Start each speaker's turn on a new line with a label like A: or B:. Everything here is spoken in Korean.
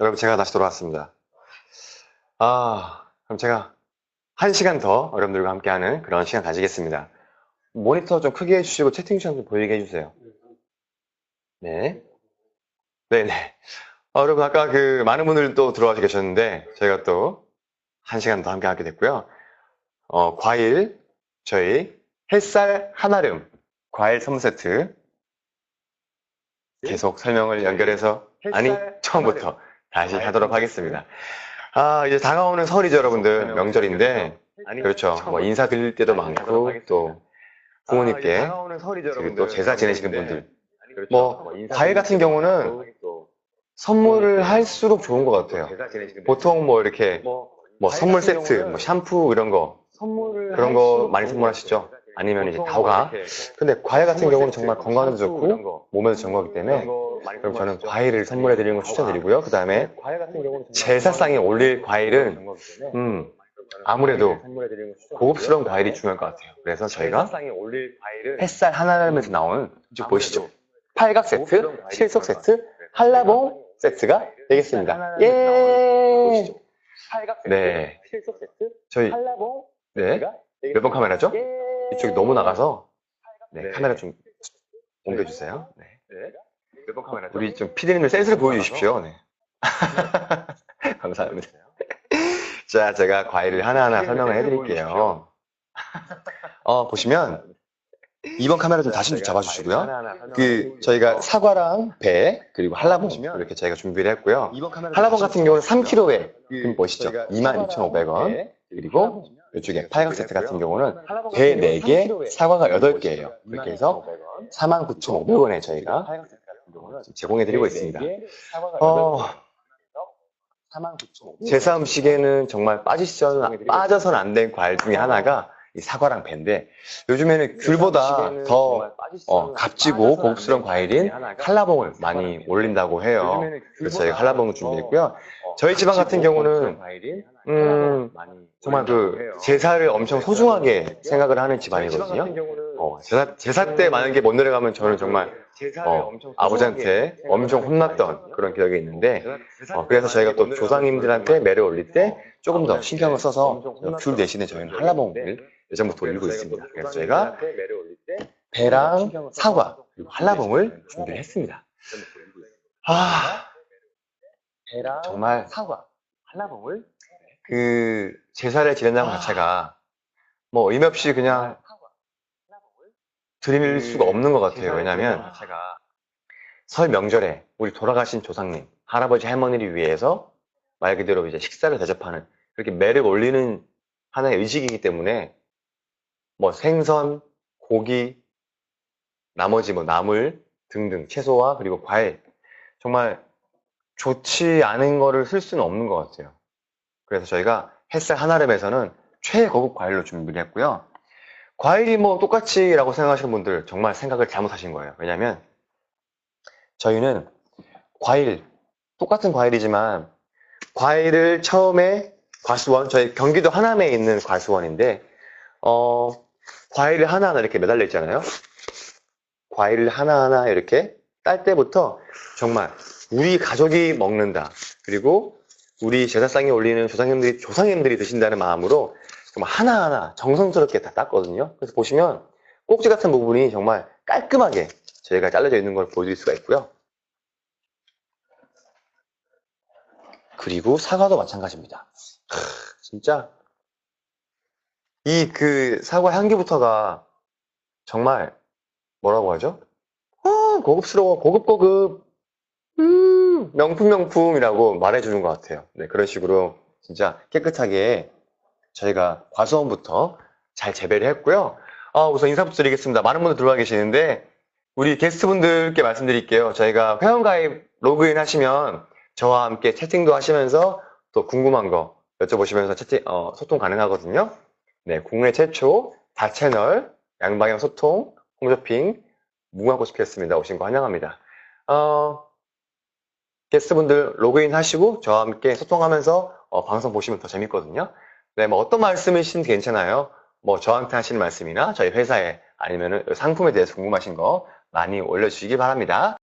A: 여러분, 제가 다시 돌아왔습니다. 아, 그럼 제가 한 시간 더 여러분들과 함께하는 그런 시간 가지겠습니다. 모니터 좀 크게 해주시고 채팅창 좀 보이게 해주세요. 네. 네네. 어, 여러분, 아까 그 많은 분들 또 들어와 계셨는데, 저희가 또 한 시간 더 함께 하게 됐고요. 어, 과일, 저희 햇살 한아름 과일 선물 세트 계속 설명을 연결해서 아니 처음부터 다시 하도록 하겠습니다. 아 이제 다가오는 설이죠 여러분들 명절인데 그렇죠 뭐 인사 드릴 때도 많고 또 부모님께 그리고 또 제사 지내시는 분들 뭐 과일 같은 경우는 선물을 할수록 좋은 것 같아요. 보통 뭐 이렇게 뭐 선물 세트, 뭐 샴푸 이런 거 그런 거 많이 선물하시죠. 아니면 이제 다과. 근데 과일 같은 경우는 정말 건강에도 좋고 몸에도 좋은 거기 때문에 그럼 저는 과일을 선물해 드리는 걸 추천드리고요. 그 다음에 제사상에 올릴 과일은 음 아무래도 고급스러운 과일이 중요할 것 같아요. 그래서 저희가 햇살 하나라면서 나온 쭉 보시죠. 팔각 세트, 실속 세트, 한라봉 세트가 되겠습니다. 예. 네. 저희 네. 몇 번 카메라죠? 이쪽이 너무 나가서 네, 카메라 좀 옮겨주세요. 네. 우리 좀 피디님들 센스를 보여주십시오. 네. 감사합니다. 자, 제가 과일을 하나하나 설명을 해드릴게요. 어, 보시면 2번 카메라 좀 다시 좀 잡아주시고요. 그 저희가 사과랑 배 그리고 한라봉 이렇게 저희가 준비를 했고요. 한라봉 같은 경우는 3kg에 지금 보시죠. 22,500원. 그리고 이쪽에 팔각 세트 같은 경우는 배 4개, 사과가 8개예요. 이렇게 해서 49,500원에 저희가 제공해드리고 있습니다. 어, 제사 음식에는 정말 빠지셔, 빠져서는 안된 과일 중에 하나가 이 사과랑 배인데 요즘에는 귤보다 더 어, 값지고 고급스러운 과일인 한라봉을 많이 올린다고 해요. 그래서 저희가 한라봉을 준비했고요. 저희 집안 같은 경우는 음, 정말 그 제사를 엄청 소중하게 생각을 하는 집안이거든요. 어, 제사, 제사 때 많은 게못 내려가면 저는 정말 어, 아버지한테 엄청 혼났던 그런 기억이 있는데 어, 그래서 저희가 또 조상님들한테 매를 올릴 때 조금 더 신경을 써서 귤 대신에 저희는 한라봉을 예전부터 올리고 있습니다. 그래서 저희가 배랑 사과 그리고 한라봉을 준비를 했습니다. 아 정말 사과 한라봉을? 그 제사를 지낸다는 것 자체가 뭐 의미 없이 그냥 드릴 수가 없는 것 같아요. 왜냐하면 설 명절에 우리 돌아가신 조상님, 할아버지, 할머니를 위해서 말 그대로 이제 식사를 대접하는 그렇게 매를 올리는 하나의 의식이기 때문에 뭐 생선, 고기, 나머지 뭐 나물 등등 채소와 그리고 과일 정말 좋지 않은 거를 쓸 수는 없는 것 같아요. 그래서 저희가 햇살 한아름에서는 최고급 과일로 준비를 했고요. 과일이 뭐 똑같이 라고 생각하시는 분들 정말 생각을 잘못하신 거예요. 왜냐하면 저희는 과일 똑같은 과일이지만 과일을 처음에 과수원 저희 경기도 하남에 있는 과수원인데 어 과일을 하나하나 이렇게 매달려 있잖아요. 과일을 하나하나 이렇게 딸 때부터 정말 우리 가족이 먹는다. 그리고 우리 제사상에 올리는 조상님들이 조상님들이 드신다는 마음으로 정말 하나하나 정성스럽게 다 땄거든요. 그래서 보시면 꼭지 같은 부분이 정말 깔끔하게 저희가 잘라져 있는 걸 보여드릴 수가 있고요. 그리고 사과도 마찬가지입니다. 크, 진짜 이 그 사과 향기부터가 정말 뭐라고 하죠? 아, 고급스러워, 고급 고급, 음, 명품 명품이라고 말해주는 것 같아요. 네, 그런 식으로 진짜 깨끗하게 저희가 과수원부터 잘 재배를 했고요. 아, 우선 인사 부탁드리겠습니다. 많은 분들 들어와 계시는데 우리 게스트분들께 말씀드릴게요. 저희가 회원가입 로그인 하시면 저와 함께 채팅도 하시면서 또 궁금한 거 여쭤보시면서 채팅, 어, 소통 가능하거든요. 네, 국내 최초 다채널 양방향 소통 홈쇼핑 무궁화꽃이겠습니다. 오신 거 환영합니다. 어, 게스트분들 로그인 하시고 저와 함께 소통하면서 어, 방송 보시면 더 재밌거든요. 네, 뭐 어떤 말씀이신지 괜찮아요. 뭐 저한테 하시는 말씀이나 저희 회사에 아니면 상품에 대해서 궁금하신 거 많이 올려주시기 바랍니다.